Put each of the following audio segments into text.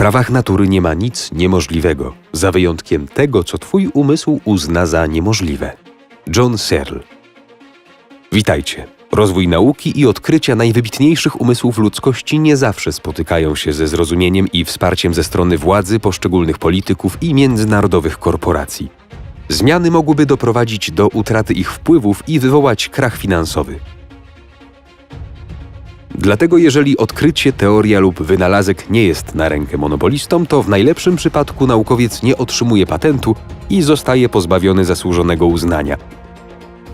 prawach natury nie ma nic niemożliwego, za wyjątkiem tego, co twój umysł uzna za niemożliwe. John Searle. Witajcie. Rozwój nauki i odkrycia najwybitniejszych umysłów ludzkości nie zawsze spotykają się ze zrozumieniem i wsparciem ze strony władzy, poszczególnych polityków i międzynarodowych korporacji. Zmiany mogłyby doprowadzić do utraty ich wpływów i wywołać krach finansowy. Dlatego jeżeli odkrycie, teoria lub wynalazek nie jest na rękę monopolistom, to w najlepszym przypadku naukowiec nie otrzymuje patentu i zostaje pozbawiony zasłużonego uznania.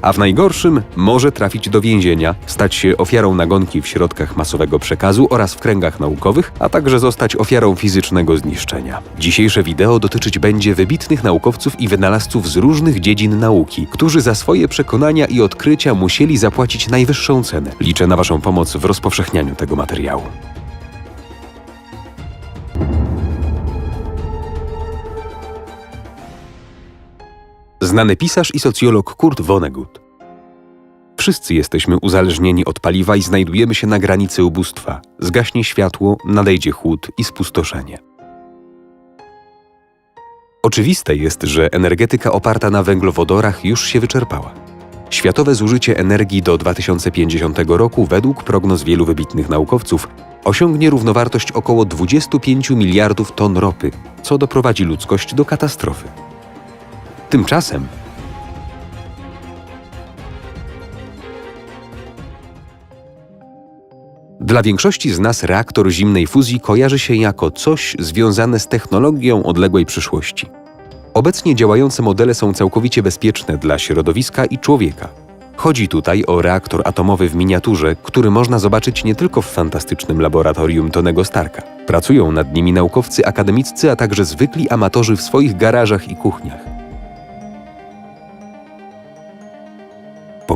A w najgorszym może trafić do więzienia, stać się ofiarą nagonki w środkach masowego przekazu oraz w kręgach naukowych, a także zostać ofiarą fizycznego zniszczenia. Dzisiejsze wideo dotyczyć będzie wybitnych naukowców i wynalazców z różnych dziedzin nauki, którzy za swoje przekonania i odkrycia musieli zapłacić najwyższą cenę. Liczę na Waszą pomoc w rozpowszechnianiu tego materiału. Znany pisarz i socjolog Kurt Vonnegut. Wszyscy jesteśmy uzależnieni od paliwa i znajdujemy się na granicy ubóstwa. Zgaśnie światło, nadejdzie chłód i spustoszenie. Oczywiste jest, że energetyka oparta na węglowodorach już się wyczerpała. Światowe zużycie energii do 2050 roku, według prognoz wielu wybitnych naukowców, osiągnie równowartość około 25 miliardów ton ropy, co doprowadzi ludzkość do katastrofy. Tymczasem Dla większości z nas reaktor zimnej fuzji kojarzy się jako coś związane z technologią odległej przyszłości. Obecnie działające modele są całkowicie bezpieczne dla środowiska i człowieka. Chodzi tutaj o reaktor atomowy w miniaturze, który można zobaczyć nie tylko w fantastycznym laboratorium Tonego Starka. Pracują nad nimi naukowcy akademiccy, a także zwykli amatorzy w swoich garażach i kuchniach.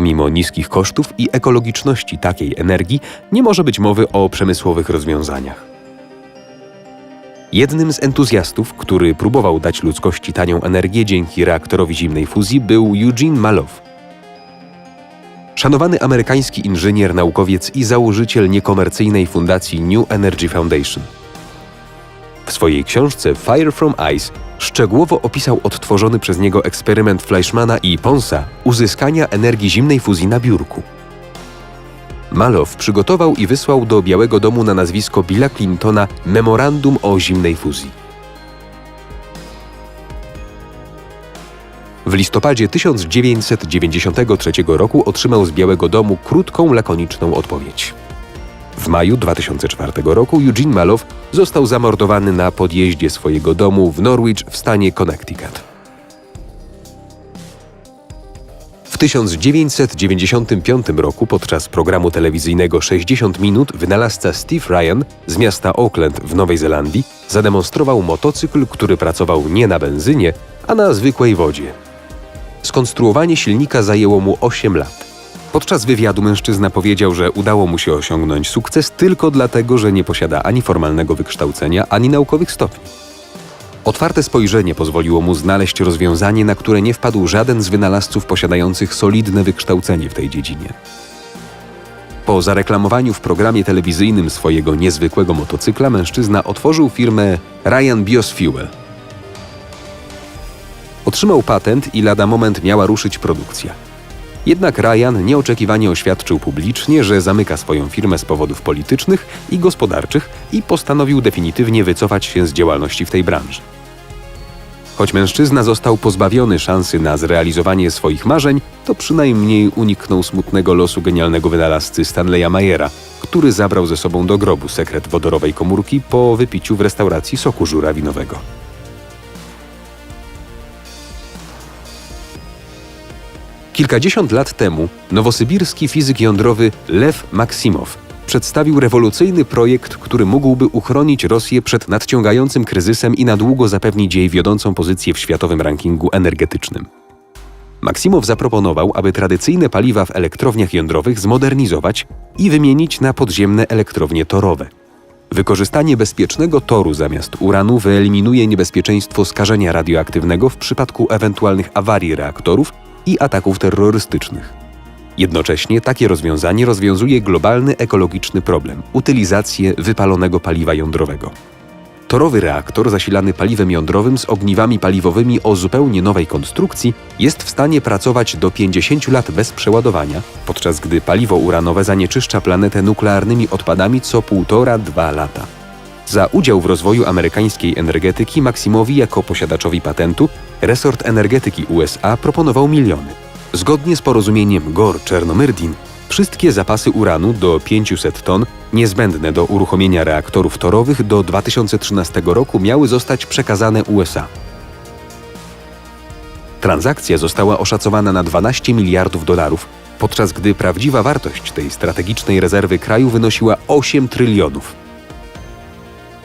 Pomimo niskich kosztów i ekologiczności takiej energii, nie może być mowy o przemysłowych rozwiązaniach. Jednym z entuzjastów, który próbował dać ludzkości tanią energię dzięki reaktorowi zimnej fuzji, był Eugene Malow. Szanowany amerykański inżynier, naukowiec i założyciel niekomercyjnej fundacji New Energy Foundation. W swojej książce Fire from Ice szczegółowo opisał odtworzony przez niego eksperyment Fleischmana i Ponsa uzyskania energii zimnej fuzji na biurku. Malow przygotował i wysłał do Białego Domu na nazwisko Billa Clintona memorandum o zimnej fuzji. W listopadzie 1993 roku otrzymał z Białego Domu krótką, lakoniczną odpowiedź. W maju 2004 roku Eugene Malow został zamordowany na podjeździe swojego domu w Norwich w stanie Connecticut. W 1995 roku podczas programu telewizyjnego 60 minut wynalazca Steve Ryan z miasta Auckland w Nowej Zelandii zademonstrował motocykl, który pracował nie na benzynie, a na zwykłej wodzie. Skonstruowanie silnika zajęło mu 8 lat. Podczas wywiadu mężczyzna powiedział, że udało mu się osiągnąć sukces tylko dlatego, że nie posiada ani formalnego wykształcenia, ani naukowych stopni. Otwarte spojrzenie pozwoliło mu znaleźć rozwiązanie, na które nie wpadł żaden z wynalazców posiadających solidne wykształcenie w tej dziedzinie. Po zareklamowaniu w programie telewizyjnym swojego niezwykłego motocykla, mężczyzna otworzył firmę Ryan Biosfuel. Otrzymał patent i lada moment miała ruszyć produkcja. Jednak Ryan nieoczekiwanie oświadczył publicznie, że zamyka swoją firmę z powodów politycznych i gospodarczych i postanowił definitywnie wycofać się z działalności w tej branży. Choć mężczyzna został pozbawiony szansy na zrealizowanie swoich marzeń, to przynajmniej uniknął smutnego losu genialnego wynalazcy Stanleya Mayera, który zabrał ze sobą do grobu sekret wodorowej komórki po wypiciu w restauracji soku żurawinowego. Kilkadziesiąt lat temu nowosybirski fizyk jądrowy Lew Maksimow przedstawił rewolucyjny projekt, który mógłby uchronić Rosję przed nadciągającym kryzysem i na długo zapewnić jej wiodącą pozycję w światowym rankingu energetycznym. Maksimow zaproponował, aby tradycyjne paliwa w elektrowniach jądrowych zmodernizować i wymienić na podziemne elektrownie torowe. Wykorzystanie bezpiecznego toru zamiast uranu wyeliminuje niebezpieczeństwo skażenia radioaktywnego w przypadku ewentualnych awarii reaktorów i ataków terrorystycznych. Jednocześnie takie rozwiązanie rozwiązuje globalny ekologiczny problem utylizację wypalonego paliwa jądrowego. Torowy reaktor zasilany paliwem jądrowym z ogniwami paliwowymi o zupełnie nowej konstrukcji jest w stanie pracować do 50 lat bez przeładowania, podczas gdy paliwo uranowe zanieczyszcza planetę nuklearnymi odpadami co 1,5-2 lata. Za udział w rozwoju amerykańskiej energetyki Maximowi jako posiadaczowi patentu resort energetyki USA proponował miliony. Zgodnie z porozumieniem Gore-Czernomyrdin wszystkie zapasy uranu do 500 ton niezbędne do uruchomienia reaktorów torowych do 2013 roku miały zostać przekazane USA. Transakcja została oszacowana na 12 miliardów dolarów, podczas gdy prawdziwa wartość tej strategicznej rezerwy kraju wynosiła 8 trylionów.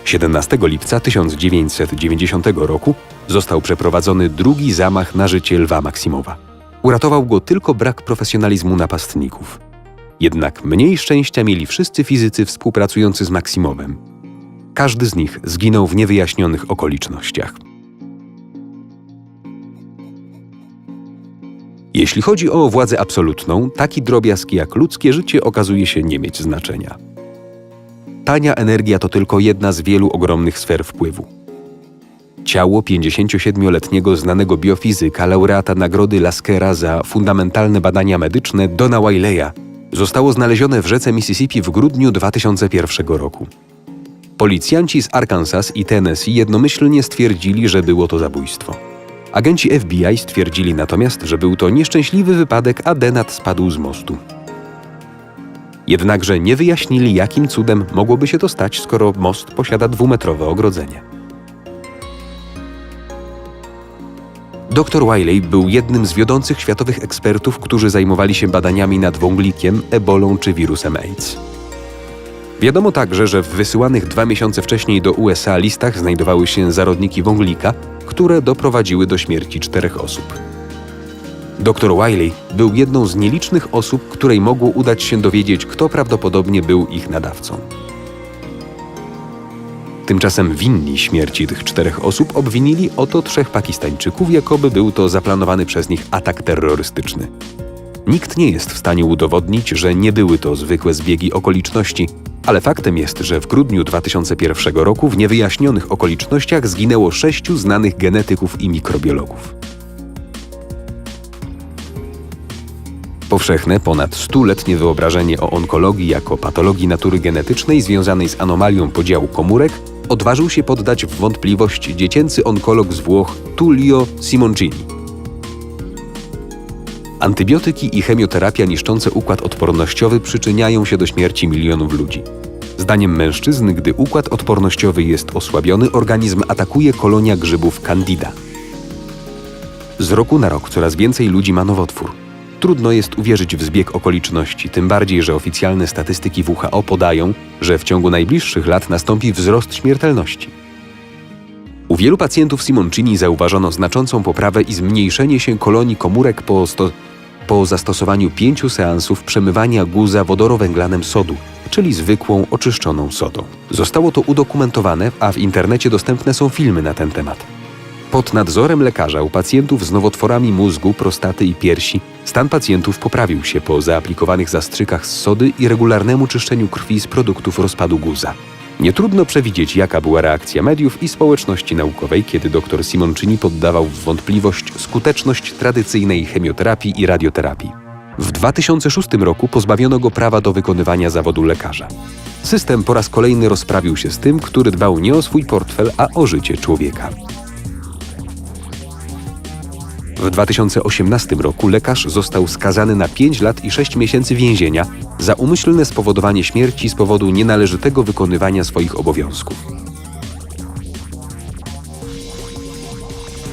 17 lipca 1990 roku został przeprowadzony drugi zamach na życie Lwa Maksimowa. Uratował go tylko brak profesjonalizmu napastników. Jednak mniej szczęścia mieli wszyscy fizycy współpracujący z Maksimowem. Każdy z nich zginął w niewyjaśnionych okolicznościach. Jeśli chodzi o władzę absolutną, taki drobiazg jak ludzkie życie okazuje się nie mieć znaczenia. Tania energia to tylko jedna z wielu ogromnych sfer wpływu. Ciało 57-letniego znanego biofizyka, laureata nagrody Laskera za fundamentalne badania medyczne Dona Wileya zostało znalezione w rzece Mississippi w grudniu 2001 roku. Policjanci z Arkansas i Tennessee jednomyślnie stwierdzili, że było to zabójstwo. Agenci FBI stwierdzili natomiast, że był to nieszczęśliwy wypadek, a Denat spadł z mostu. Jednakże nie wyjaśnili, jakim cudem mogłoby się to stać, skoro most posiada dwumetrowe ogrodzenie. Dr Wiley był jednym z wiodących światowych ekspertów, którzy zajmowali się badaniami nad wąglikiem, ebolą czy wirusem AIDS. Wiadomo także, że w wysyłanych dwa miesiące wcześniej do USA listach znajdowały się zarodniki wąglika, które doprowadziły do śmierci czterech osób. Dr Wiley był jedną z nielicznych osób, której mogło udać się dowiedzieć, kto prawdopodobnie był ich nadawcą. Tymczasem winni śmierci tych czterech osób obwinili oto trzech Pakistańczyków, jakoby był to zaplanowany przez nich atak terrorystyczny. Nikt nie jest w stanie udowodnić, że nie były to zwykłe zbiegi okoliczności, ale faktem jest, że w grudniu 2001 roku w niewyjaśnionych okolicznościach zginęło sześciu znanych genetyków i mikrobiologów. Powszechne, ponad stuletnie wyobrażenie o onkologii jako patologii natury genetycznej związanej z anomalią podziału komórek odważył się poddać w wątpliwość dziecięcy onkolog z Włoch Tullio Simoncini. Antybiotyki i chemioterapia niszczące układ odpornościowy przyczyniają się do śmierci milionów ludzi. Zdaniem mężczyzn, gdy układ odpornościowy jest osłabiony, organizm atakuje kolonia grzybów Candida. Z roku na rok coraz więcej ludzi ma nowotwór. Trudno jest uwierzyć w zbieg okoliczności, tym bardziej, że oficjalne statystyki WHO podają, że w ciągu najbliższych lat nastąpi wzrost śmiertelności. U wielu pacjentów Simoncini zauważono znaczącą poprawę i zmniejszenie się kolonii komórek po, sto- po zastosowaniu pięciu seansów przemywania guza wodorowęglanem sodu, czyli zwykłą oczyszczoną sodą. Zostało to udokumentowane, a w internecie dostępne są filmy na ten temat. Pod nadzorem lekarza u pacjentów z nowotworami mózgu, prostaty i piersi stan pacjentów poprawił się po zaaplikowanych zastrzykach z sody i regularnemu czyszczeniu krwi z produktów rozpadu guza. Nie trudno przewidzieć, jaka była reakcja mediów i społeczności naukowej, kiedy dr Simoncini poddawał w wątpliwość skuteczność tradycyjnej chemioterapii i radioterapii. W 2006 roku pozbawiono go prawa do wykonywania zawodu lekarza. System po raz kolejny rozprawił się z tym, który dbał nie o swój portfel, a o życie człowieka. W 2018 roku lekarz został skazany na 5 lat i 6 miesięcy więzienia za umyślne spowodowanie śmierci z powodu nienależytego wykonywania swoich obowiązków.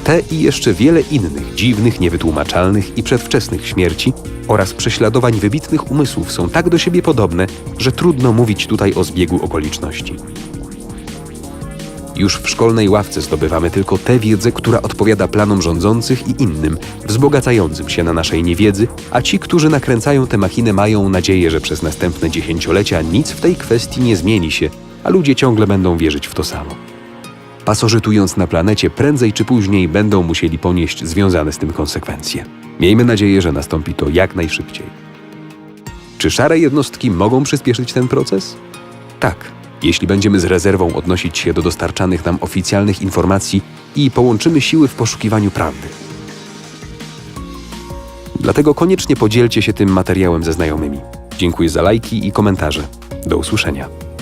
Te i jeszcze wiele innych dziwnych, niewytłumaczalnych i przedwczesnych śmierci oraz prześladowań wybitnych umysłów są tak do siebie podobne, że trudno mówić tutaj o zbiegu okoliczności. Już w szkolnej ławce zdobywamy tylko tę wiedzę, która odpowiada planom rządzących i innym, wzbogacającym się na naszej niewiedzy, a ci, którzy nakręcają tę machinę, mają nadzieję, że przez następne dziesięciolecia nic w tej kwestii nie zmieni się, a ludzie ciągle będą wierzyć w to samo. Pasożytując na planecie, prędzej czy później będą musieli ponieść związane z tym konsekwencje. Miejmy nadzieję, że nastąpi to jak najszybciej. Czy szare jednostki mogą przyspieszyć ten proces? Tak, jeśli będziemy z rezerwą odnosić się do dostarczanych nam oficjalnych informacji i połączymy siły w poszukiwaniu prawdy. Dlatego koniecznie podzielcie się tym materiałem ze znajomymi. Dziękuję za lajki i komentarze. Do usłyszenia.